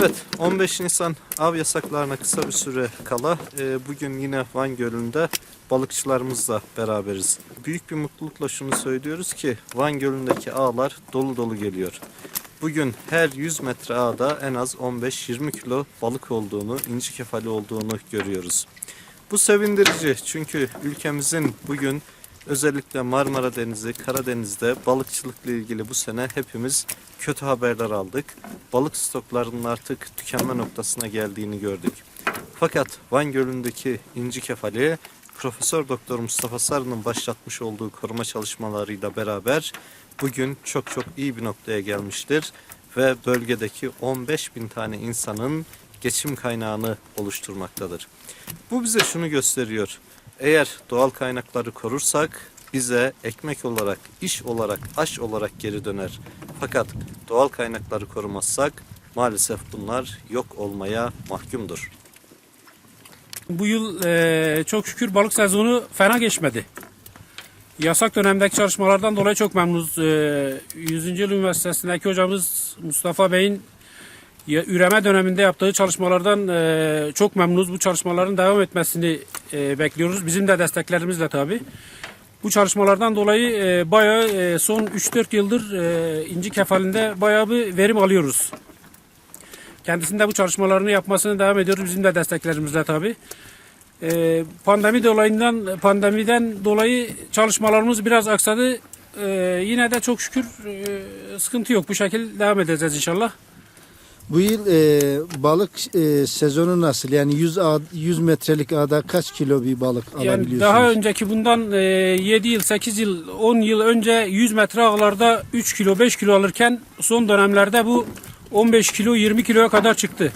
Evet, 15 Nisan av yasaklarına kısa bir süre kala e, bugün yine Van Gölü'nde balıkçılarımızla beraberiz. Büyük bir mutlulukla şunu söylüyoruz ki Van Gölü'ndeki ağlar dolu dolu geliyor. Bugün her 100 metre ağda en az 15-20 kilo balık olduğunu, inci kefali olduğunu görüyoruz. Bu sevindirici çünkü ülkemizin bugün özellikle Marmara Denizi, Karadeniz'de balıkçılıkla ilgili bu sene hepimiz kötü haberler aldık. Balık stoklarının artık tükenme noktasına geldiğini gördük. Fakat Van Gölü'ndeki inci kefali Profesör Doktor Mustafa Sarı'nın başlatmış olduğu koruma çalışmalarıyla beraber bugün çok çok iyi bir noktaya gelmiştir ve bölgedeki 15 bin tane insanın geçim kaynağını oluşturmaktadır. Bu bize şunu gösteriyor. Eğer doğal kaynakları korursak bize ekmek olarak, iş olarak, aş olarak geri döner. Fakat doğal kaynakları korumazsak maalesef bunlar yok olmaya mahkumdur. Bu yıl eee, çok şükür balık sezonu fena geçmedi. Yasak dönemdeki çalışmalardan dolayı çok memnunuz. Eee 100. Yıl Üniversitesi'ndeki hocamız Mustafa Bey'in üreme döneminde yaptığı çalışmalardan eee, çok memnunuz. Bu çalışmaların devam etmesini eee, bekliyoruz. Bizim de desteklerimizle tabii. Bu çalışmalardan dolayı eee bayağı eee, son 3-4 yıldır eee, inci kefalinde bayağı bir verim alıyoruz. Kendisinde bu çalışmalarını yapmasını devam ediyoruz. Bizim de desteklerimizle tabii. Ee, pandemi dolayından pandemiden dolayı çalışmalarımız biraz aksadı. Ee, yine de çok şükür e, sıkıntı yok. Bu şekilde devam edeceğiz inşallah. Bu yıl e, balık e, sezonu nasıl? Yani 100 ağ, 100 metrelik ağda kaç kilo bir balık Yani alabiliyorsunuz? daha önceki bundan e, 7 yıl, 8 yıl, 10 yıl önce 100 metre ağlarda 3 kilo, 5 kilo alırken son dönemlerde bu 15 kilo, 20 kiloya kadar çıktı.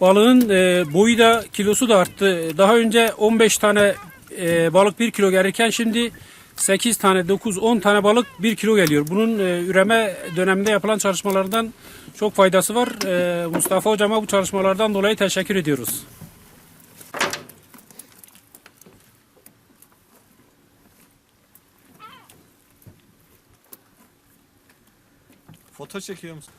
Balığın e, boyu da kilosu da arttı. Daha önce 15 tane e, balık 1 kilo gelirken şimdi 8 tane, 9, 10 tane balık 1 kilo geliyor. Bunun e, üreme döneminde yapılan çalışmalardan çok faydası var. E, Mustafa hocama bu çalışmalardan dolayı teşekkür ediyoruz. Foto çekiyor musun?